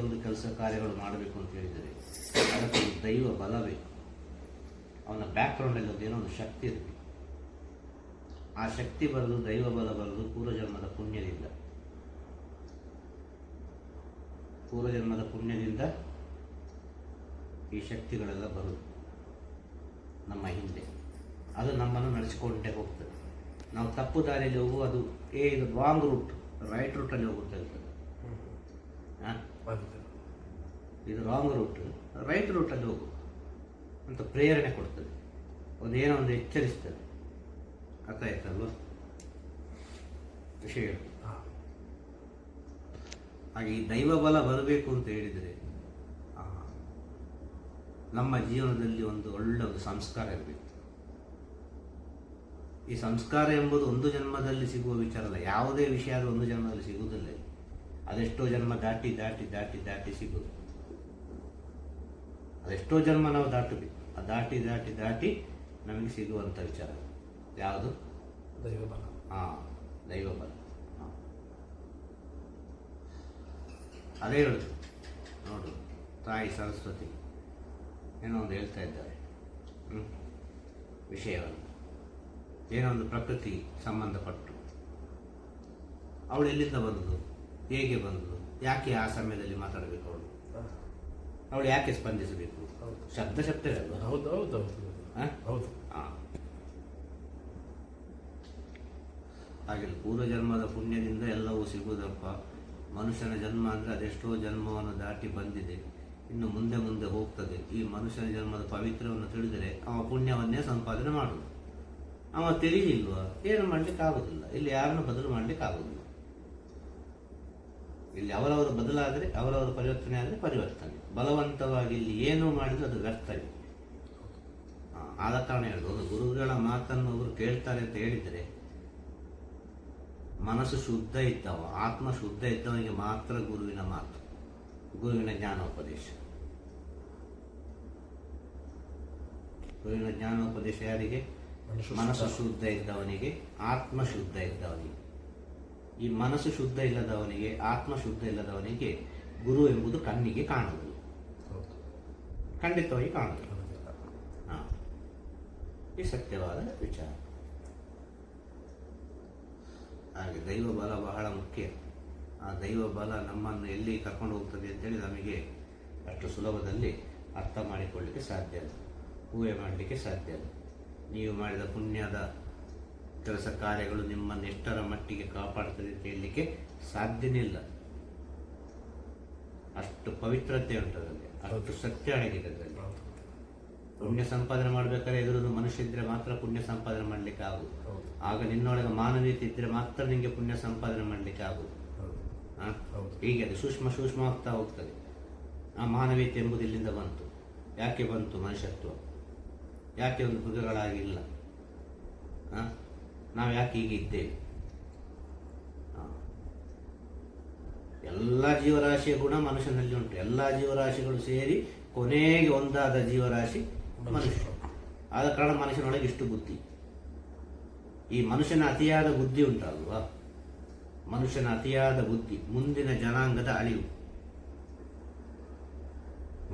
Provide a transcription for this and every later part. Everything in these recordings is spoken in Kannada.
ಒಂದು ಕೆಲಸ ಕಾರ್ಯಗಳು ಮಾಡಬೇಕು ಅಂತ ಹೇಳಿದರೆ ಅದಕ್ಕೆ ಒಂದು ದೈವ ಬಲ ಬೇಕು. ಅವನ ಬ್ಯಾಕ್ಗ್ರೌಂಡಲ್ಲಿ ಒಂದು ಏನೋ ಒಂದು ಶಕ್ತಿ ಇರಬೇಕು ಆ ಶಕ್ತಿ ಬರೆದು ದೈವ ಬಲ ಬರೆದು ಪೂರ್ವಜನ್ಮದ ಪುಣ್ಯದಿಂದ. ಪೂರ್ವಜನ್ಮದ ಪುಣ್ಯದಿಂದ ಈ ಶಕ್ತಿಗಳೆಲ್ಲ ಬರುವುದು ನಮ್ಮ ಹಿಂದೆ. ಅದು ನಮ್ಮನ್ನು ನಡೆಸಿಕೊಂಡೇ ಹೋಗ್ತದೆ. ನಾವು ತಪ್ಪು ದಾರಿಯಲ್ಲಿ ಹೋಗುವ ಅದು ಏ ಇದು ರಾಂಗ್ ರೂಟ್ ರೈಟ್ ರೂಟಲ್ಲಿ ಹೋಗುತ್ತೆ ಹಾಂ? ಇದು ರಾಂಗ್ ರೂಟ್ ರೈಟ್ ರೂಟಲ್ಲಿ ಹೋಗು ಅಂತ ಪ್ರೇರಣೆ ಕೊಡ್ತದೆ. ಒಂದೇನೋ ಒಂದು ಎಚ್ಚರಿಸ್ತದೆ. ಅರ್ಥ ಆಯ್ತಲ್ವ ವಿಷಯ ಹಾಗೆ ಈ ದೈವ ಬಲ ಬರಬೇಕು ಅಂತ ಹೇಳಿದರೆ ನಮ್ಮ ಜೀವನದಲ್ಲಿ ಒಂದು ಒಳ್ಳೆ ಒಂದು ಸಂಸ್ಕಾರ ಇರಬೇಕು. ಈ ಸಂಸ್ಕಾರ ಎಂಬುದು ಒಂದು ಜನ್ಮದಲ್ಲಿ ಸಿಗುವ ವಿಚಾರ ಅಲ್ಲ. ಯಾವುದೇ ವಿಷಯ ಆದರೂ ಒಂದು ಜನ್ಮದಲ್ಲಿ ಸಿಗುವುದಿಲ್ಲ. ಅದೆಷ್ಟೋ ಜನ್ಮ ದಾಟಿ ದಾಟಿ ದಾಟಿ ದಾಟಿ ಸಿಗುವುದು. ಅದೆಷ್ಟೋ ಜನ್ಮ ನಾವು ದಾಟಬೇಕು ಆ ದಾಟಿ ದಾಟಿ ದಾಟಿ ನಮಗೆ ಸಿಗುವಂಥ ವಿಚಾರ. ಯಾವುದು? ದೈವ ಬಲ ಹಾಂ ದೈವ ಬಲ ಹಾಂ. ಅದೇ ಹೇಳುದು. ನೋಡು ತಾಯಿ ಸರಸ್ವತಿ ಏನೋ ಒಂದು ಹೇಳ್ತಾ ಇದ್ದಾರೆ. ಹ್ಞೂ ವಿಷಯವನ್ನು. ಏನೋ ಒಂದು ಪ್ರಕೃತಿ ಸಂಬಂಧಪಟ್ಟು. ಅವಳು ಎಲ್ಲಿಂದ ಬಂದದು ಹೇಗೆ ಬಂದದು ಯಾಕೆ ಆ ಸಮಯದಲ್ಲಿ ಮಾತಾಡಬೇಕು ಅವಳು? ಅವಳು ಯಾಕೆ ಸ್ಪಂದಿಸಬೇಕು. ಶಬ್ದ ಶಬ್ದವೇ ಹೌದು ಹೌದು ಹೌದು. ಹಾ? ಹಾಗೆ ಪೂರ್ವಜನ್ಮದ ಪುಣ್ಯದಿಂದ ಎಲ್ಲವೂ ಸಿಗುವುದಪ್ಪ. ಮನುಷ್ಯನ ಜನ್ಮ ಅಂದರೆ ಅದೆಷ್ಟೋ ಜನ್ಮವನ್ನು ದಾಟಿ ಬಂದಿದೆ. ಇನ್ನು ಮುಂದೆ ಮುಂದೆ ಹೋಗ್ತದೆ. ಈ ಮನುಷ್ಯನ ಜನ್ಮದ ಪವಿತ್ರವನ್ನು ತಿಳಿದರೆ ಅವ ಪುಣ್ಯವನ್ನೇ ಸಂಪಾದನೆ ಮಾಡುವುದು. ಅವ ತಿಳಿಯಿಲ್ವ ಏನು ಮಾಡ್ಲಿಕ್ಕೆ ಆಗುದಿಲ್ಲ ಇಲ್ಲಿ ಯಾರನ್ನು ಬದಲು ಮಾಡ್ಲಿಕ್ಕೆ ಆಗುದಿಲ್ಲ ಇಲ್ಲಿ ಅವರವರು ಬದಲಾದರೆ ಅವರವರ ಪರಿವರ್ತನೆ ಆದರೆ ಪರಿವರ್ತನೆ. ಬಲವಂತವಾಗಿ ಇಲ್ಲಿ ಏನು ಮಾಡಿದ್ರು ಅದು ವ್ಯರ್ಥ ಆ, ಆದ ಕಾರಣ ಹೇಳ್ಬೋದು. ಗುರುಗಳ ಮಾತನ್ನು ಅವರು ಕೇಳ್ತಾರೆ ಅಂತ ಹೇಳಿದರೆ ಮನಸ್ಸು ಶುದ್ಧ ಇದ್ದವ ಆತ್ಮ ಶುದ್ಧ ಇದ್ದವನಿಗೆ ಮಾತ್ರ ಗುರುವಿನ ಮಾತು ಗುರುವಿನ ಜ್ಞಾನೋಪದೇಶ. ಗುರುವಿನ ಜ್ಞಾನೋಪದೇಶ ಯಾರಿಗೆ? ಮನಸ್ಸು ಶುದ್ಧ. ಇದ್ದವನಿಗೆ ಆತ್ಮ ಶುದ್ಧ ಇದ್ದವನಿಗೆ. ಈ ಮನಸ್ಸು ಶುದ್ಧ ಇಲ್ಲದವನಿಗೆ ಆತ್ಮ ಶುದ್ಧ ಇಲ್ಲದವನಿಗೆ ಗುರು ಎಂಬುದು ಕಣ್ಣಿಗೆ ಕಾಣುವುದು. ಖಂಡಿತವಾಗಿ ಕಾಣುತ್ತಿರುವುದಿಲ್ಲ. ಈ ಸತ್ಯವಾದ ವಿಚಾರ. ಹಾಗೆ ದೈವ ಬಲ ಬಹಳ ಮುಖ್ಯ. ಆ ದೈವ ಬಲ ನಮ್ಮನ್ನು ಎಲ್ಲಿ ಕರ್ಕೊಂಡು ಹೋಗ್ತದೆ ಅಂತೇಳಿ ನಮಗೆ ಅಷ್ಟು ಸುಲಭದಲ್ಲಿ ಅರ್ಥ ಮಾಡಿಕೊಳ್ಳಿಕ್ಕೆ ಸಾಧ್ಯ ಅಲ್ಲ ಊಹೆ ಮಾಡಲಿಕ್ಕೆ ಸಾಧ್ಯ ಅಲ್ಲ ನೀವು ಮಾಡಿದ ಪುಣ್ಯದ ಕೆಲಸ ಕಾರ್ಯಗಳು ನಿಮ್ಮನ್ನು ಎಷ್ಟರ ಮಟ್ಟಿಗೆ ಕಾಪಾಡ್ತದೆ ಅಂತ ಹೇಳಲಿಕ್ಕೆ ಸಾಧ್ಯನೇ ಇಲ್ಲ. ಅಷ್ಟು ಪವಿತ್ರತೆ ಉಂಟದಲ್ಲಿ. ಅಷ್ಟು ಸತ್ಯ ಅಡಗಿದೆ ಅದರಲ್ಲಿ ಪುಣ್ಯ ಸಂಪಾದನೆ ಮಾಡ್ಬೇಕಾದ್ರೆ ಎದುರೊಂದು ಮನುಷ್ಯ ಇದ್ರೆ ಮಾತ್ರ ಪುಣ್ಯ ಸಂಪಾದನೆ ಮಾಡ್ಲಿಕ್ಕೆ ಆಗುದು. ಆಗ ನಿನ್ನೊಳಗೆ ಮಾನವೀಯತೆ ಇದ್ರೆ ಮಾತ್ರ ನಿಂಗೆ ಪುಣ್ಯ ಸಂಪಾದನೆ ಮಾಡ್ಲಿಕ್ಕೆ ಆಗುದು. ಹೀಗೆ ಅದು ಸೂಕ್ಷ್ಮ ಸೂಕ್ಷ್ಮ ಆಗ್ತಾ ಹೋಗ್ತದೆ. ಆ ಮಾನವೀಯತೆ ಎಂಬುದು ಇಲ್ಲಿಂದ ಬಂತು. ಯಾಕೆ ಬಂತು ಮನುಷ್ಯತ್ವ? ಯಾಕೆ ಒಂದು ಮೃಗಗಳಾಗಿಲ್ಲ? ನಾವು ಯಾಕೆ ಹೀಗೆ ಇದ್ದೇವೆ? ಎಲ್ಲ ಜೀವರಾಶಿಯ ಗುಣ ಮನುಷ್ಯನಲ್ಲಿ ಉಂಟು. ಎಲ್ಲ ಜೀವರಾಶಿಗಳು ಸೇರಿ ಕೊನೆಗೆ ಒಂದಾದ ಜೀವರಾಶಿ ಮನುಷ್ಯ. ಆದ ಕಾರಣ ಮನುಷ್ಯನೊಳಗೆ ಇಷ್ಟು ಬುದ್ಧಿ. ಈ ಮನುಷ್ಯನ ಅತಿಯಾದ ಬುದ್ಧಿ ಉಂಟಲ್ವಾ? ಮನುಷ್ಯನ ಅತಿಯಾದ ಬುದ್ಧಿ ಮುಂದಿನ ಜನಾಂಗದ ಅಳಿವು.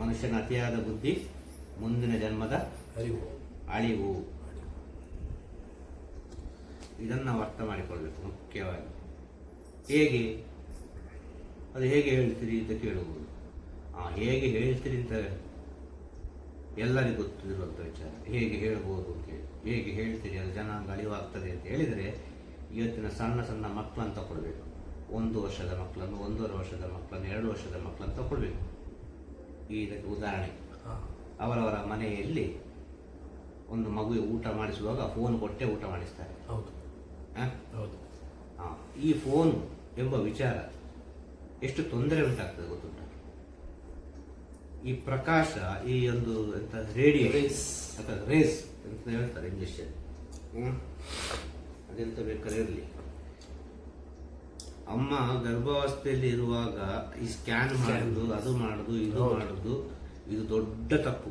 ಮನುಷ್ಯನ ಅತಿಯಾದ ಬುದ್ಧಿ ಮುಂದಿನ ಜನ್ಮದ ಅರಿವು. ಅಳಿವು. ಇದನ್ನು ಅರ್ಥ ಮಾಡಿಕೊಳ್ಬೇಕು ಮುಖ್ಯವಾಗಿ. ಹೇಗೆ? ಅದು ಹೇಗೆ ಹೇಳ್ತೀರಿ ಅಂತ ಕೇಳುವುದು ಆ ಹೇಗೆ ಹೇಳ್ತೀರಿ ಅಂತ ಎಲ್ಲರಿಗೂ ಗೊತ್ತಿರುವಂಥ ವಿಚಾರ. ಹೇಗೆ ಹೇಳ್ಬೋದು ಅಂತ ಹೇಳಿ. ಹೇಗೆ ಹೇಳ್ತೀರಿ? ಅದು ಜನಾಂಗ ಅಳಿವಾಗ್ತದೆ ಅಂತ ಹೇಳಿದರೆ ಇವತ್ತಿನ ಸಣ್ಣ ಸಣ್ಣ ಮಕ್ಕಳನ್ನು ತಗೊಳ್ಬೇಕು ಒಂದು ವರ್ಷದ ಮಕ್ಕಳನ್ನು ಒಂದೂವರೆ ವರ್ಷದ ಮಕ್ಕಳನ್ನು ಎರಡು ವರ್ಷದ ಮಕ್ಕಳನ್ನು ತಗೊಳ್ಬೇಕು ಈ ಇದಕ್ಕೆ ಉದಾಹರಣೆ. ಅವರವರ ಮನೆಯಲ್ಲಿ ಒಂದು ಮಗುವಿಗೆ ಊಟ ಮಾಡಿಸುವಾಗ ಫೋನ್ ಕೊಟ್ಟೆ ಊಟ ಮಾಡಿಸ್ತಾರೆ. ಹೌದು. ಹಾಂ? ಹೌದು. ಆ, ಈ ಫೋನ್ ಎಂಬ ವಿಚಾರ ಎಷ್ಟು ತೊಂದರೆ ಉಂಟಾಗ್ತದೆ ಗೊತ್ತುಂಟ? ಈ ಪ್ರಕಾಶ ಈ ಒಂದು ಎಂತ ರೇಡಿಯೋ ರೇಸ್ ಅಥವಾ ರೇಸ್ ಅಂತ ಹೇಳ್ತಾರೆ ಇಂಗ್ಲಿಷ್ ಅದೆಂತ ಬೇಕಾದ್ರೆ ಇರಲಿ. ಅಮ್ಮ ಗರ್ಭಾವಸ್ಥೆಯಲ್ಲಿ ಇರುವಾಗ ಈ ಸ್ಕ್ಯಾನ್ ಮಾಡುದು ಅದು ಮಾಡುದು ಇದು ಮಾಡೋದು ಇದು ದೊಡ್ಡ ತಪ್ಪು.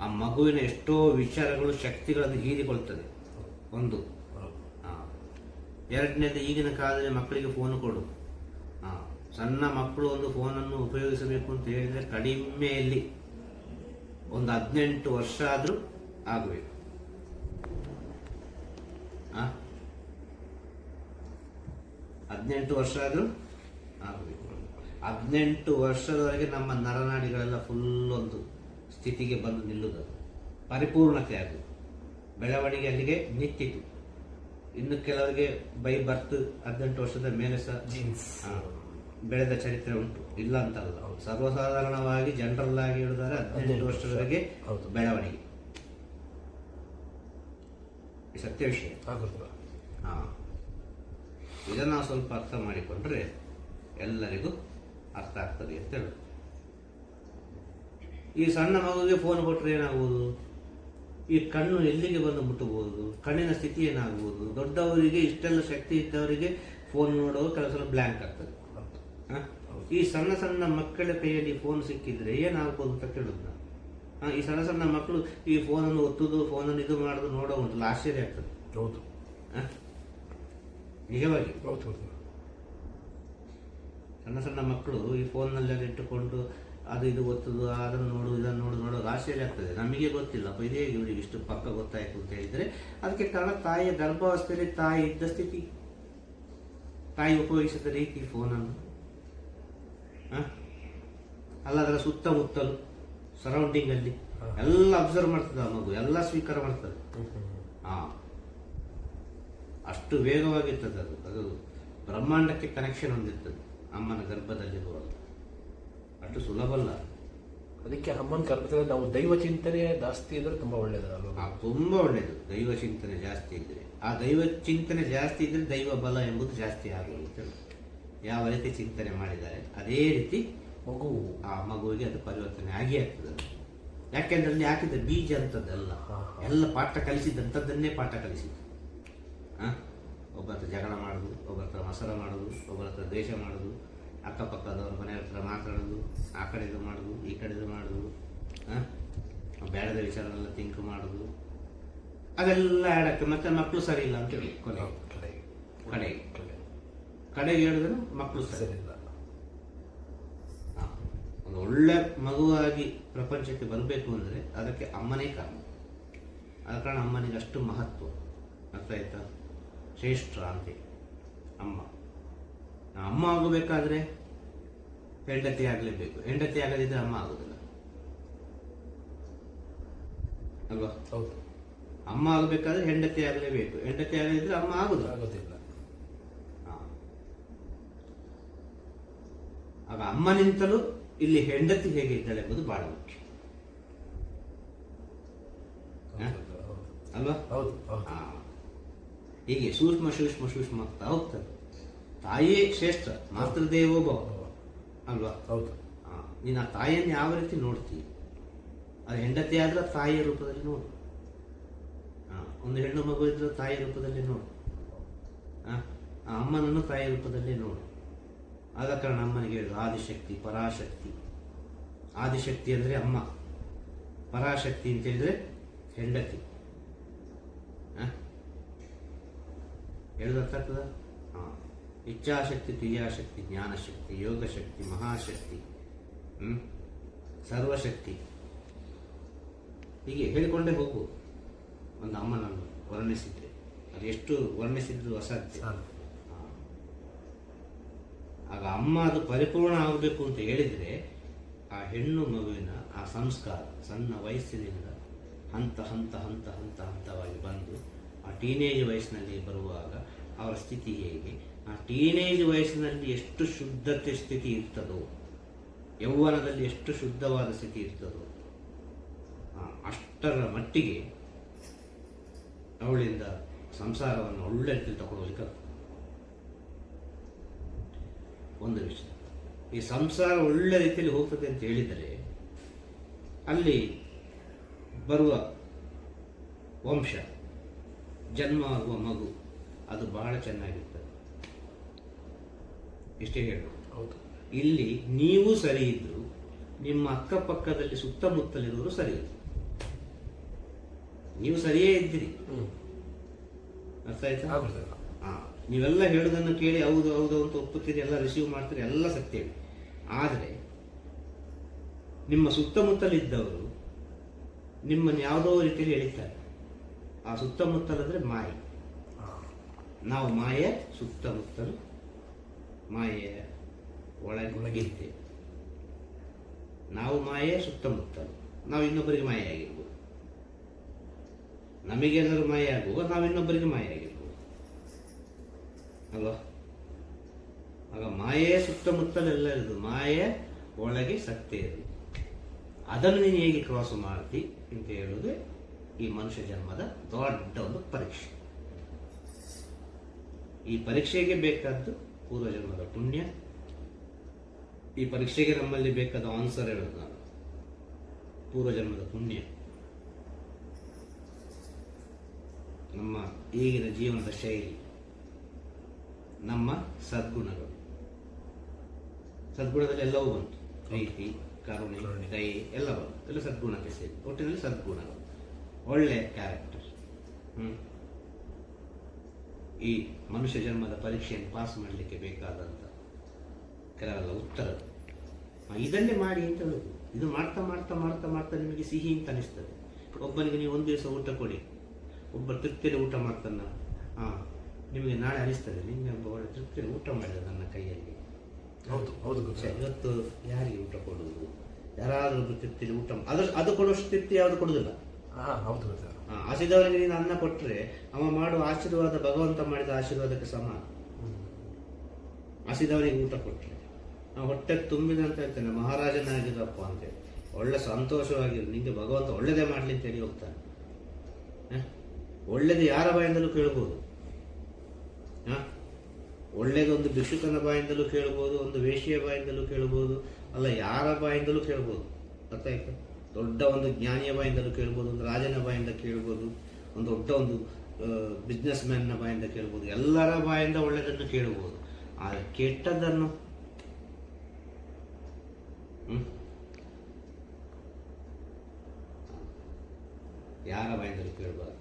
ಆ ಮಗುವಿನ ಎಷ್ಟೋ ವಿಚಾರಗಳು ಶಕ್ತಿಗಳನ್ನು ಹೀರಿಕೊಳ್ತದೆ. ಒಂದು. ಎರಡನೇದು ಈಗಿನ ಕಾಲದಲ್ಲಿ ಮಕ್ಕಳಿಗೆ ಫೋನ್ ಕೊಡು. ಸಣ್ಣ ಮಕ್ಕಳು ಒಂದು ಫೋನನ್ನು ಉಪಯೋಗಿಸಬೇಕು ಅಂತ ಹೇಳಿದರೆ ಕಡಿಮೆಯಲ್ಲಿ ಒಂದು ಹದಿನೆಂಟು ವರ್ಷ ಆದರೂ ಆಗಬೇಕು. ಹದಿನೆಂಟು ವರ್ಷ ಆದರೂ ಆಗಬೇಕು. ಹದಿನೆಂಟು ವರ್ಷದವರೆಗೆ ನಮ್ಮ ನರನಾಡಿಗಳೆಲ್ಲ ಫುಲ್ ಒಂದು ಸ್ಥಿತಿಗೆ ಬಂದು ನಿಲ್ಲುವುದು ಪರಿಪೂರ್ಣತೆ ಅದು. ಬೆಳವಣಿಗೆ ಅಲ್ಲಿಗೆ ನಿಂತಿತು ಇನ್ನು ಕೆಲವರಿಗೆ ಬೈ ಬರ್ತು ಹದಿನೆಂಟು ವರ್ಷದ ಮೇಲೆ ಸಹ ಜೀನ್ಸ್ ಬೆಳೆದ ಚರಿತ್ರೆ ಉಂಟು. ಇಲ್ಲ ಅಂತಲ್ಲ. ಸರ್ವಸಾಧಾರಣವಾಗಿ ಜನರಲ್ ಆಗಿ ಹೇಳಿದರೆ ಹದಿನೆಂಟು ವರ್ಷದವರೆಗೆ ಹೌದು. ಬೆಳವಣಿಗೆ. ಈ ಸತ್ಯ ವಿಷಯ. ಹಾಂ. ಇದನ್ನು ಸ್ವಲ್ಪ ಅರ್ಥ ಮಾಡಿಕೊಂಡ್ರೆ ಎಲ್ಲರಿಗೂ ಅರ್ಥ ಆಗ್ತದೆ ಅಂತ ಹೇಳುದು. ಈ ಸಣ್ಣ ಮಗುವಿಗೆ ಫೋನ್ ಕೊಟ್ಟರೆ ಏನಾಗುವುದು ಈ ಕಣ್ಣು ಎಲ್ಲಿಗೆ ಬಂದು ಮುಟ್ಟಬಹುದು? ಕಣ್ಣಿನ ಸ್ಥಿತಿ ಏನಾಗುವುದು ದೊಡ್ಡವರಿಗೆ ಇಷ್ಟೆಲ್ಲ ಶಕ್ತಿ ಇದ್ದವರಿಗೆ ಫೋನ್ ನೋಡೋದು ಕೆಲಸ ಬ್ಲ್ಯಾಂಕ್ ಆಗ್ತದೆ? ಈ ಸಣ್ಣ ಸಣ್ಣ ಮಕ್ಕಳ ಕೈಯಲ್ಲಿ ಫೋನ್ ಸಿಕ್ಕಿದ್ರೆ ಏನಾಗ್ಬೋದು ಅಂತ ಕೇಳುದು ನಾನು. ಈ ಸಣ್ಣ ಸಣ್ಣ ಮಕ್ಕಳು ಈ ಫೋನನ್ನು ಒತ್ತುದು ಫೋನನ್ನು ಇದು ಮಾಡೋದು ನೋಡೋ ಒಂದು ಆಶ್ಚರ್ಯ ಆಗ್ತದೆ. ಹೌದು? ನಿಜವಾಗಿ? ಸಣ್ಣ ಸಣ್ಣ ಮಕ್ಕಳು ಈ ಫೋನ್ನಲ್ಲೆಲ್ಲ ಇಟ್ಟುಕೊಂಡು ಅದು ಇದು ಒತ್ತುದು ಅದನ್ನು ನೋಡು ಇದನ್ನು ನೋಡು ನೋಡೋದು ಆಶ್ಚರ್ಯ ಆಗ್ತದೆ. ನಮಗೆ ಗೊತ್ತಿಲ್ಲ. ಅಪ್ಪ ಇದೇ ಇವರಿಗೆ ಇಷ್ಟು ಪಕ್ಕ ಗೊತ್ತಾಯ್ತು ಅಂತ ಹೇಳಿದ್ರೆ ಅದಕ್ಕೆ ಕಾರಣ ತಾಯಿಯ ಗರ್ಭಾವಸ್ಥೆಯಲ್ಲಿ ತಾಯಿ ಇದ್ದ ಸ್ಥಿತಿ. ತಾಯಿ ಉಪಯೋಗಿಸಿದ ರೀತಿ ಫೋನನ್ನು? ಅಲ್ಲ ಅದರ ಸುತ್ತಮುತ್ತಲು ಸರೌಂಡಿಂಗ್ ಅಲ್ಲಿ ಎಲ್ಲ ಅಬ್ಸರ್ವ್ ಮಾಡ್ತದೆ ಆ ಮಗು ಎಲ್ಲ ಸ್ವೀಕಾರ ಮಾಡ್ತದೆ. ಹಾ. ಅಷ್ಟು ವೇಗವಾಗಿರ್ತದೆ ಅದು. ಅದು ಬ್ರಹ್ಮಾಂಡಕ್ಕೆ ಕನೆಕ್ಷನ್ ಹೊಂದಿರ್ತದೆ ಅಮ್ಮನ ಗರ್ಭದಲ್ಲಿರುವಾಗ ಅಷ್ಟು ಸುಲಭ ಅಲ್ಲ. ಅದಕ್ಕೆ ಅಮ್ಮನ ಗರ್ಭದಲ್ಲಿ ನಾವು ದೈವ ಚಿಂತನೆ ಜಾಸ್ತಿ ಇದ್ರೆ ತುಂಬಾ ಒಳ್ಳೆಯದಲ್ಲ ತುಂಬಾ ಒಳ್ಳೆಯದು ದೈವ ಚಿಂತನೆ ಜಾಸ್ತಿ ಇದ್ರೆ. ಆ ದೈವ ಚಿಂತನೆ ಜಾಸ್ತಿ ಇದ್ರೆ ದೈವ ಬಲ ಎಂಬುದು ಜಾಸ್ತಿ ಆಗುವುದು ಯಾವ ರೀತಿ ಚಿಂತನೆ ಮಾಡಿದ್ದಾರೆ ಅದೇ ರೀತಿ ಮಗು ಆ ಮಗುವಿಗೆ ಅದು ಪರಿವರ್ತನೆ ಆಗಿ ಆಗ್ತದೆ ಯಾಕೆಂದ್ರೆ ಅಲ್ಲಿ ಹಾಕಿದ ಬೀಜ ಅಂತದ್ದಲ್ಲ ಹಾ, ಹಾ. ಎಲ್ಲ ಪಾಠ ಕಲಿಸಿದಂಥದ್ದನ್ನೇ ಪಾಠ ಕಲಿಸಿದ್ದು ಹಾಂ ಒಬ್ಬರ ಹತ್ರ ಜಗಳ ಮಾಡೋದು ಒಬ್ಬರ ಹತ್ರ ಮಸರ ಮಾಡೋದು ಒಬ್ಬರ ಹತ್ರ ದ್ವೇಷ ಮಾಡೋದು ಅಕ್ಕಪಕ್ಕದವ್ರ ಮನೆ ಹತ್ರ ಮಾತಾಡೋದು ಆ ಕಡೆದು ಮಾಡೋದು ಈ ಕಡೆದು ಮಾಡೋದು ಆ? ಬೇಡದ ವಿಚಾರನೆಲ್ಲ ತಿಂಕ್ ಮಾಡೋದು ಅದೆಲ್ಲ ಆಡಕ್ಕೆ ಮತ್ತೆ ಮಕ್ಕಳು ಸರಿ ಇಲ್ಲ ಅಂತ ಹೇಳಿ ಕೊನೆ ಕಡೆಗೆ. ಕಡೆಗೆ. ಹೇಳಿದ್ರೆ ಮಕ್ಕಳು ಸರಿಯಿಲ್ಲ. ಒಂದು ಒಳ್ಳೆ ಮಗುವಾಗಿ ಪ್ರಪಂಚಕ್ಕೆ ಬರಬೇಕು ಅಂದರೆ ಅದಕ್ಕೆ ಅಮ್ಮನೇ ಕಾರಣ. ಆದ ಕಾರಣ ಅಮ್ಮನಿಗೆ ಅಷ್ಟು ಮಹತ್ವ. ಅರ್ಥ ಆಯ್ತಾ ಶ್ರೇಷ್ಠ ಅಂತ. ಅಮ್ಮ. ಅಮ್ಮ ಆಗಬೇಕಾದ್ರೆ ಹೆಂಡತಿ ಆಗಲೇಬೇಕು. ಹೆಂಡತಿ ಆಗದಿದ್ರೆ ಅಮ್ಮ ಆಗೋದಿಲ್ಲ. ಅಲ್ವಾ? ಹೌದು. ಅಮ್ಮ ಆಗಬೇಕಾದ್ರೆ ಹೆಂಡತಿ ಆಗಲೇಬೇಕು. ಹೆಂಡತಿ ಆಗದಿದ್ರೆ ಅಮ್ಮ ಆಗೋದು ಆಗೋದಿಲ್ಲ. ಆಗ ಅಮ್ಮನಿಂತಲೂ ಇಲ್ಲಿ ಹೆಂಡತಿ ಹೇಗಿದ್ದಾಳೆ ಎಂಬುದು ಬಹಳ ಮುಖ್ಯ. ಅಲ್ವಾ ಹೌದು. ಹೀಗೆ ಸೂಕ್ಷ್ಮ ಸೂಕ್ಷ್ಮ ಸೂಕ್ಷ್ಮ ಆಗ್ತಾ ಹೋಗ್ತದೆ ತಾಯಿಯೇ ಶ್ರೇಷ್ಠ, ಮಾತೃದೇವೋ ಭವ ಅಲ್ವಾ ಹೌದು. ನೀನು ಆ ತಾಯಿಯನ್ನು ಯಾವ ರೀತಿ ನೋಡ್ತೀವಿ ಅದು ಹೆಂಡತಿ ಆದ್ರೆ ತಾಯಿಯ ರೂಪದಲ್ಲಿ ನೋಡು. ಒಂದು ಹೆಣ್ಣು ಮಗು ಇದ್ರೆ ತಾಯಿಯ ರೂಪದಲ್ಲಿ ನೋಡು ಅಮ್ಮನನ್ನು ತಾಯಿಯ ರೂಪದಲ್ಲಿ ನೋಡು ಆದ ಕಾರಣ ಅಮ್ಮನಿಗೆ ಹೇಳಿದ್ರು, ಆದಿಶಕ್ತಿ, ಪರಾಶಕ್ತಿ. ಆದಿಶಕ್ತಿ ಅಂದ್ರೆ ಅಮ್ಮ. ಪರಾಶಕ್ತಿ ಅಂತ ಹೇಳಿದ್ರೆ ಹೆಂಡತಿ. ಹಾ? ಹೇಳುದು ಅರ್ಥ ಆಗ್ತದ? ಹಾ. ಇಚ್ಛಾಶಕ್ತಿ, ಕ್ರಿಯಾಶಕ್ತಿ, ಜ್ಞಾನಶಕ್ತಿ, ಯೋಗಶಕ್ತಿ, ಮಹಾಶಕ್ತಿ, ಹ್ಮ್? ಸರ್ವಶಕ್ತಿ. ಹೀಗೆ ಹೇಳಿಕೊಂಡೇ ಹೋಗು. ಒಂದು ಅಮ್ಮನನ್ನು ವರ್ಣಿಸಿದ್ರೆ. ಅದು ಎಷ್ಟು ವರ್ಣಿಸಿದ್ರು ಅಸಾಧ್ಯ. ಆಗ ಅಮ್ಮ ಅದು ಪರಿಪೂರ್ಣ ಆಗಬೇಕು ಅಂತ ಹೇಳಿದರೆ ಆ ಹೆಣ್ಣು ಮಗುವಿನ ಆ ಸಂಸ್ಕಾರ, ಸಣ್ಣ ವಯಸ್ಸಿನಿಂದ ಹಂತ ಹಂತ ಹಂತ ಹಂತ, ಹಂತವಾಗಿ ಬಂದು ಆ ಟೀನೇಜ್ ವಯಸ್ಸಿನಲ್ಲಿ ಬರುವಾಗ ಅವರ ಸ್ಥಿತಿ ಹೇಗೆ? ಆ ಟೀನೇಜ್ ವಯಸ್ಸಿನಲ್ಲಿ ಎಷ್ಟು ಶುದ್ಧತೆ ಸ್ಥಿತಿ ಇರ್ತದೋ, ಯೌವನದಲ್ಲಿ ಎಷ್ಟು ಶುದ್ಧವಾದ ಸ್ಥಿತಿ ಇರ್ತದೋ ಅಷ್ಟರ ಮಟ್ಟಿಗೆ ಅವಳಿಂದ ಸಂಸಾರವನ್ನು ಒಳ್ಳೆ ತಗೊಳ್ಳಿಕ್ಕೆ ಒಂದು ವಿಷಯ. ಈ ಸಂಸಾರ ಒಳ್ಳೆ ರೀತಿಯಲ್ಲಿ ಹೋಗ್ತದೆ ಅಂತ ಹೇಳಿದರೆ ಅಲ್ಲಿ ಬರುವ ವಂಶ ಜನ್ಮ ಆಗುವ ಮಗು ಅದು ಬಹಳ ಚೆನ್ನಾಗಿರ್ತದೆ. ಇಷ್ಟೇ ಹೇಳು ಹೌದು. ಇಲ್ಲಿ ನೀವು ಸರಿ ಇದ್ರು ನಿಮ್ಮ ಅಕ್ಕಪಕ್ಕದಲ್ಲಿ ಸುತ್ತಮುತ್ತಲಿರುವವರು ಸರಿ ಇದ್ರು. ನೀವು ಸರಿಯೇ ಇದ್ದೀರಿ. ಅರ್ಥ ಆಯ್ತಾ? ನೀವೆಲ್ಲ ಹೇಳೋದನ್ನು ಕೇಳಿ ಹೌದು ಹೌದು ಅಂತ ಒಪ್ಪುತ್ತೀರಿ, ಎಲ್ಲ ರಿಸೀವ್ ಮಾಡ್ತೀರಿ, ಎಲ್ಲ ಸತ್ಯ ಆದರೆ, ನಿಮ್ಮ ಸುತ್ತಮುತ್ತಲಿದ್ದವರು ನಿಮ್ಮನ್ನು ಯಾವುದೋ ರೀತಿಯಲ್ಲಿ ಎಳಿತಾರೆ. ಆ ಸುತ್ತಮುತ್ತಲಂದ್ರೆ ಮಾಯೆ. ನಾವು ಮಾಯೆ, ಸುತ್ತಮುತ್ತಲು ಮಾಯೆಯ ಒಳಗೆ ಇದ್ದೇವೆ ನಾವು ಮಾಯೆ, ಸುತ್ತಮುತ್ತಲು. ನಾವು ಇನ್ನೊಬ್ಬರಿಗೆ ಮಾಯೆ ಆಗಿರ್ಬೋದು. ನಮಗೇನಾದರೂ ಮಾಯೆ ಆಗುವ ನಾವು ಇನ್ನೊಬ್ಬರಿಗೆ ಮಾಯೆ ಆಗಿರ್ಬೋದು. ಅಲ್ವಾ? ಆಗ ಮಾಯೆ ಸುತ್ತಮುತ್ತಲೆಲ್ಲ ಇರೋದು. ಮಾಯೆ ಒಳಗೆ ಸತ್ಯ ಇರೋದು. ಅದನ್ನು ನೀನು ಹೇಗೆ ಕ್ರಾಸ್ ಮಾಡ್ತಿ ಅಂತ ಹೇಳುವುದು ಈ ಮನುಷ್ಯ ಜನ್ಮದ ದೊಡ್ಡ ಒಂದು ಪರೀಕ್ಷೆ. ಈ ಪರೀಕ್ಷೆಗೆ ಬೇಕಾದ್ದು ಪೂರ್ವಜನ್ಮದ ಪುಣ್ಯ. ಈ ಪರೀಕ್ಷೆಗೆ ನಮ್ಮಲ್ಲಿ ಬೇಕಾದ ಆನ್ಸರ್ ಹೇಳೋದು ನಾನು. ಪೂರ್ವಜನ್ಮದ ಪುಣ್ಯ. ನಮ್ಮ ಈಗಿನ ಜೀವನದ ಶೈಲಿ. ನಮ್ಮ ಸದ್ಗುಣಗಳು. ಸದ್ಗುಣದಲ್ಲಿ ಎಲ್ಲವೂ ಬಂತು. ಪ್ರೀತಿ ಕರುಣೆ. ದಯೆ ಎಲ್ಲ ಬಂತು. ಎಲ್ಲ ಸದ್ಗುಣಕ್ಕೆ ಸೇರಿ. ಒಟ್ಟಿನಲ್ಲಿ ಸದ್ಗುಣಗಳು. ಒಳ್ಳೆಯ ಕ್ಯಾರೆಕ್ಟರ್ ಈ ಮನುಷ್ಯ ಜನ್ಮದ ಪರೀಕ್ಷೆಯನ್ನು ಪಾಸ್ ಮಾಡಲಿಕ್ಕೆ ಬೇಕಾದಂಥ ಕೆಲವೆಲ್ಲ ಉತ್ತರ ಇದನ್ನೇ ಮಾಡಿ ಅಂತ ಹೇಳುದು. ಇದು ಮಾಡ್ತಾ ಮಾಡ್ತಾ ಮಾಡ್ತಾ ಮಾಡ್ತಾ ನಿಮಗೆ ಸಿಹಿ ಅಂತ ಅನಿಸ್ತದೆ. ಒಬ್ಬನಿಗೆ ನೀವು ಒಂದು ದಿವಸ ಊಟ ಕೊಡಿ. ಒಬ್ಬ ತೃಪ್ತಿಯಲ್ಲಿ ಊಟ ಮಾಡ್ತಾನ. ಹಾ ನಿಮಗೆ ನಾಳೆ ಅನಿಸ್ತದೆ ನಿಮಗೆ ಒಬ್ಬ ಒಳ್ಳೆ ತೃಪ್ತಿಯಲ್ಲಿ ಊಟ ಮಾಡಿದ ನನ್ನ ಕೈಯಲ್ಲಿ. ಹೌದು ಹೌದು ಇವತ್ತು ಯಾರಿಗೆ ಊಟ ಕೊಡುವುದು? ಯಾರಾದರೂ ತೃಪ್ತಿ ತೃಪ್ತಿಯಲ್ಲಿ ಊಟ ಅದ್ರ ಅದು ಕೊಡುವಷ್ಟು ತೃಪ್ತಿ ಯಾವುದು ಕೊಡುದಿಲ್ಲ ಹಾ ಹೌದು ಹಸಿದವನಿಗೆ ನೀನು ಅನ್ನ ಕೊಟ್ಟರೆ ಅವ ಮಾಡುವ ಆಶೀರ್ವಾದ ಭಗವಂತ ಮಾಡಿದ ಆಶೀರ್ವಾದಕ್ಕೆ ಸಮಾನ ಹಸಿದವರಿಗೆ ಊಟ ಕೊಟ್ಟರೆ ನಾವು ಹೊಟ್ಟೆ ತುಂಬಿದ ಅಂತ ಹೇಳ್ತೇನೆ ಮಹಾರಾಜನಾಗಿರಪ್ಪ ಅಂತೇಳಿ ಒಳ್ಳೆ ಸಂತೋಷವಾಗಿರು ನಿಂಗೆ ಭಗವಂತ ಒಳ್ಳೇದೇ ಮಾಡಲಿ ಅಂತ ಹೇಳಿ ಹೋಗ್ತಾನೆ? ಒಳ್ಳೇದು ಯಾರ ಬಾಯಿಂದಲೂ ಕೇಳ್ಬೋದು? ಒಳ್ಳೇದೊಂದು ಭಿಕ್ಷುಕನ ಬಾಯಿಂದಲೂ ಕೇಳ್ಬೋದು, ಒಂದು ವೇಶ್ಯ ಬಾಯಿಂದಲೂ ಕೇಳ್ಬೋದು, ಅಲ್ಲ ಯಾರ ಬಾಯಿಂದಲೂ ಕೇಳ್ಬೋದು? ಅರ್ಥ ಆಯ್ತಾ? ದೊಡ್ಡ ಒಂದು ಜ್ಞಾನಿಯ ಬಾಯಿಂದಲೂ ಕೇಳ್ಬೋದು, ಒಂದು ರಾಜನ ಬಾಯಿಂದ ಕೇಳ್ಬೋದು, ಒಂದು ದೊಡ್ಡ ಒಂದು ಬಿಸ್ನೆಸ್ ಮ್ಯಾನ್ನ ಬಾಯಿಂದ ಕೇಳ್ಬೋದು, ಎಲ್ಲರ ಬಾಯಿಂದ ಒಳ್ಳೆಯದನ್ನು ಕೇಳ್ಬೋದು. ಆದರೆ ಕೆಟ್ಟದ್ದನ್ನು? ಯಾರ ಬಾಯಿಂದಲೂ ಕೇಳಬಾರ್ದು?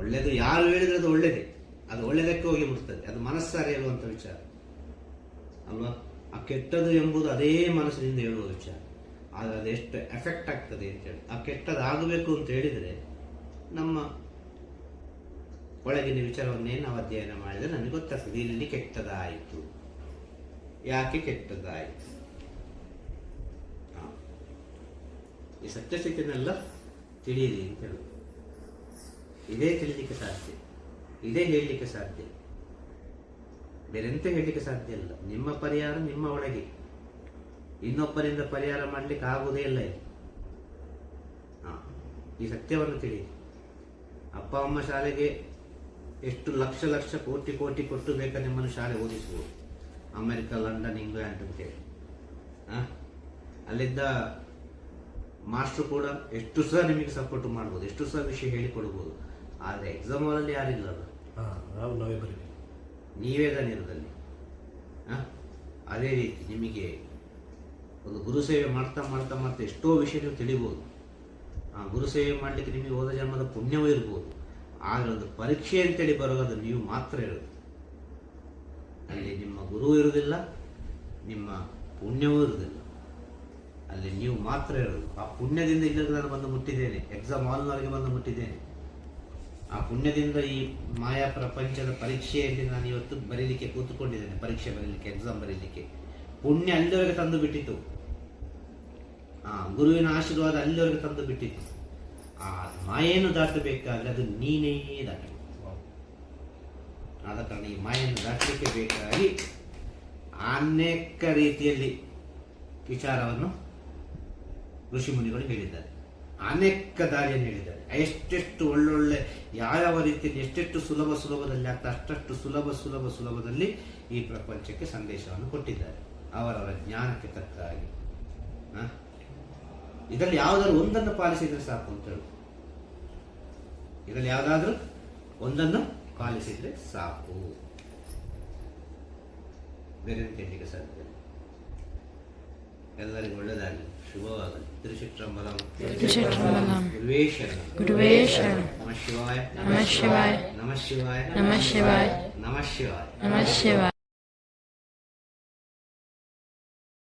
ಒಳ್ಳೇದು ಯಾರು ಹೇಳಿದ್ರೆ ಅದು ಒಳ್ಳೇದೇ. ಅದು ಒಳ್ಳೆಯದಕ್ಕೆ ಹೋಗಿ ಮುಟ್ತದೆ. ಅದು ಮನಸ್ಸಾರೆ ಹೇಳುವಂತ ವಿಚಾರ. ಅಲ್ವಾ? ಆ ಕೆಟ್ಟದು ಎಂಬುದು ಅದೇ ಮನಸ್ಸಿನಿಂದ ಹೇಳುವ ವಿಚಾರ. ಆದರೆ ಅದು ಎಷ್ಟು ಎಫೆಕ್ಟ್ ಆಗ್ತದೆ ಅಂತೇಳಿ ಆ ಕೆಟ್ಟದು ಆಗಬೇಕು ಅಂತ ಹೇಳಿದರೆ ನಮ್ಮ ಒಳಗಿನ ವಿಚಾರವನ್ನೇ ನಾವು ಅಧ್ಯಯನ ಮಾಡಿದರೆ ನನಗೆ ಗೊತ್ತಾಗ್ತದೆ ಇಲ್ಲಿ ಕೆಟ್ಟದಾಯಿತು. ಯಾಕೆ ಕೆಟ್ಟದಾಯಿತು? ಈ ಈ ಸತ್ಯಸ್ಥಿತಿನೆಲ್ಲ ತಿಳಿಯಿರಿ ಅಂತ ಹೇಳುದು. ಇದೇ ತಿಳಿಲಿಕ್ಕೆ ಸಾಧ್ಯ. ಇದೇ ಹೇಳಲಿಕ್ಕೆ ಸಾಧ್ಯ. ಬೇರೆಂತ ಹೇಳಲಿಕ್ಕೆ ಸಾಧ್ಯ ಇಲ್ಲ. ನಿಮ್ಮ ಪರಿಹಾರ ನಿಮ್ಮ ಒಳಗೆ. ಇನ್ನೊಬ್ಬರಿಂದ ಪರಿಹಾರ ಮಾಡಲಿಕ್ಕೆ ಆಗುವುದೇ ಇಲ್ಲ ಇದು. ಹಾ. ಈ ಸತ್ಯವನ್ನು ತಿಳಿ ಅಪ್ಪ, ಅಮ್ಮ ಶಾಲೆಗೆ ಎಷ್ಟು ಲಕ್ಷ ಲಕ್ಷ ಕೋಟಿ ಕೋಟಿ ಕೊಟ್ಟು ಬೇಕಾ ನಿಮ್ಮನ್ನು ಶಾಲೆ ಓದಿಸುವುದು? ಅಮೆರಿಕ, ಲಂಡನ್, ಇಂಗ್ಲೆಂಡ್ ಅಂತೇಳಿ ಆ? ಅಲ್ಲಿದ್ದ ಮಾಸ್ಟ್ರು ಕೂಡ ಎಷ್ಟು ಸಹ ನಿಮಗೆ ಸಪೋರ್ಟ್ ಮಾಡ್ಬೋದು, ಎಷ್ಟು ಸಹ ವಿಷಯ ಹೇಳಿಕೊಡ್ಬೋದು. ಆದರೆ ಎಕ್ಸಾಮ್ ಹಾಲಲ್ಲಿ ಯಾರಿಲ್ಲ ಅದು? ಹಾ ನಾವು ನಾವೇ ಬರೀವಿ ನೀವೇ ದನಿರದಲ್ಲಿ ಅದೇ ರೀತಿ ನಿಮಗೆ ಒಂದು ಗುರು ಸೇವೆ ಮಾಡ್ತಾ ಮಾಡ್ತಾ ಮಾಡ್ತಾ ಎಷ್ಟೋ ವಿಷಯ ನೀವು ತಿಳಿಬೋದು. ಆ ಗುರು ಸೇವೆ ಮಾಡಲಿಕ್ಕೆ ನಿಮಗೆ ಹೋದ ಜನ್ಮದ ಪುಣ್ಯವೂ ಇರ್ಬೋದು. ಆದರೆ ಒಂದು ಪರೀಕ್ಷೆ ಅಂತೇಳಿ ಬರೋದು ನೀವು ಮಾತ್ರ ಇರೋದು. ಅಲ್ಲಿ ನಿಮ್ಮ ಗುರು ಇರುವುದಿಲ್ಲ ನಿಮ್ಮ ಪುಣ್ಯವೂ ಇರುವುದಿಲ್ಲ. ಅಲ್ಲಿ ನೀವು ಮಾತ್ರ ಇರೋದು. ಆ ಪುಣ್ಯದಿಂದ ಇಲ್ಲದ ನಾನು ಬಂದು ಮುಟ್ಟಿದ್ದೇನೆ. ಎಕ್ಸಾಮ್ ಹಾಲ್ನವರೆಗೆ ಬಂದು ಮುಟ್ಟಿದ್ದೇನೆ. ಆ ಪುಣ್ಯದಿಂದ ಈ ಮಾಯಾ ಪ್ರಪಂಚದ ಪರೀಕ್ಷೆಯಲ್ಲಿ ನಾನು ಇವತ್ತು ಬರೀಲಿಕ್ಕೆ ಕೂತ್ಕೊಂಡಿದ್ದೇನೆ, ಪರೀಕ್ಷೆ ಬರೀಲಿಕ್ಕೆ ಎಕ್ಸಾಮ್ ಬರೀಲಿಕ್ಕೆ. ಪುಣ್ಯ ಅಲ್ಲಿವರೆಗೆ ತಂದು ಬಿಟ್ಟಿತು ಆ ಗುರುವಿನ ಆಶೀರ್ವಾದ ಅಲ್ಲಿವರೆಗೆ ತಂದು ಬಿಟ್ಟಿತ್ತು. ಆ ಮಾಯೆಯನ್ನು ದಾಟಬೇಕಾದ್ರೆ ಅದು ನೀನೇ ದಾಟಬೇಕು. ಆದ ಕಾರಣ ಈ ಮಾಯನ್ನು ದಾಟಲಿಕ್ಕೆ ಬೇಕಾಗಿ ಅನೇಕ ರೀತಿಯಲ್ಲಿ ವಿಚಾರವನ್ನು ಋಷಿ ಮುನಿಗಳು ಹೇಳಿದ್ದಾರೆ. ಅನೇಕ ದಾರಿಯನ್ನು ಹೇಳಿದ್ದಾರೆ ಎಷ್ಟೆಷ್ಟು ಒಳ್ಳೊಳ್ಳೆ ಯಾವ್ಯಾವ ರೀತಿಯಲ್ಲಿ ಎಷ್ಟೆಷ್ಟು ಸುಲಭ ಸುಲಭದಲ್ಲಿ ಆಗ್ತಾ ಅಷ್ಟಷ್ಟು ಸುಲಭ ಸುಲಭ ಸುಲಭದಲ್ಲಿ ಈ ಪ್ರಪಂಚಕ್ಕೆ ಸಂದೇಶವನ್ನು ಕೊಟ್ಟಿದ್ದಾರೆ. ಅವರವರ ಜ್ಞಾನಕ್ಕೆ ತಕ್ಕ ಹಾಗೆ? ಇದರಲ್ಲಿ ಯಾವುದಾದ್ರು ಒಂದನ್ನು ಪಾಲಿಸಿದ್ರೆ ಸಾಕು ಅಂತ ಹೇಳಿ. ಇದರಲ್ಲಿ ಯಾವುದಾದ್ರೂ ಒಂದನ್ನು ಪಾಲಿಸಿದ್ರೆ ಸಾಕು. ಬೇರೆ ರೀತಿಯ ಸಾಧ್ಯ ಎಲ್ಲರಿಗೂ ಒಳ್ಳೆಯದಾಗಲಿ Namashivai. Namashivai. Namashivai. Namashivai. Namashivai. Namashivai.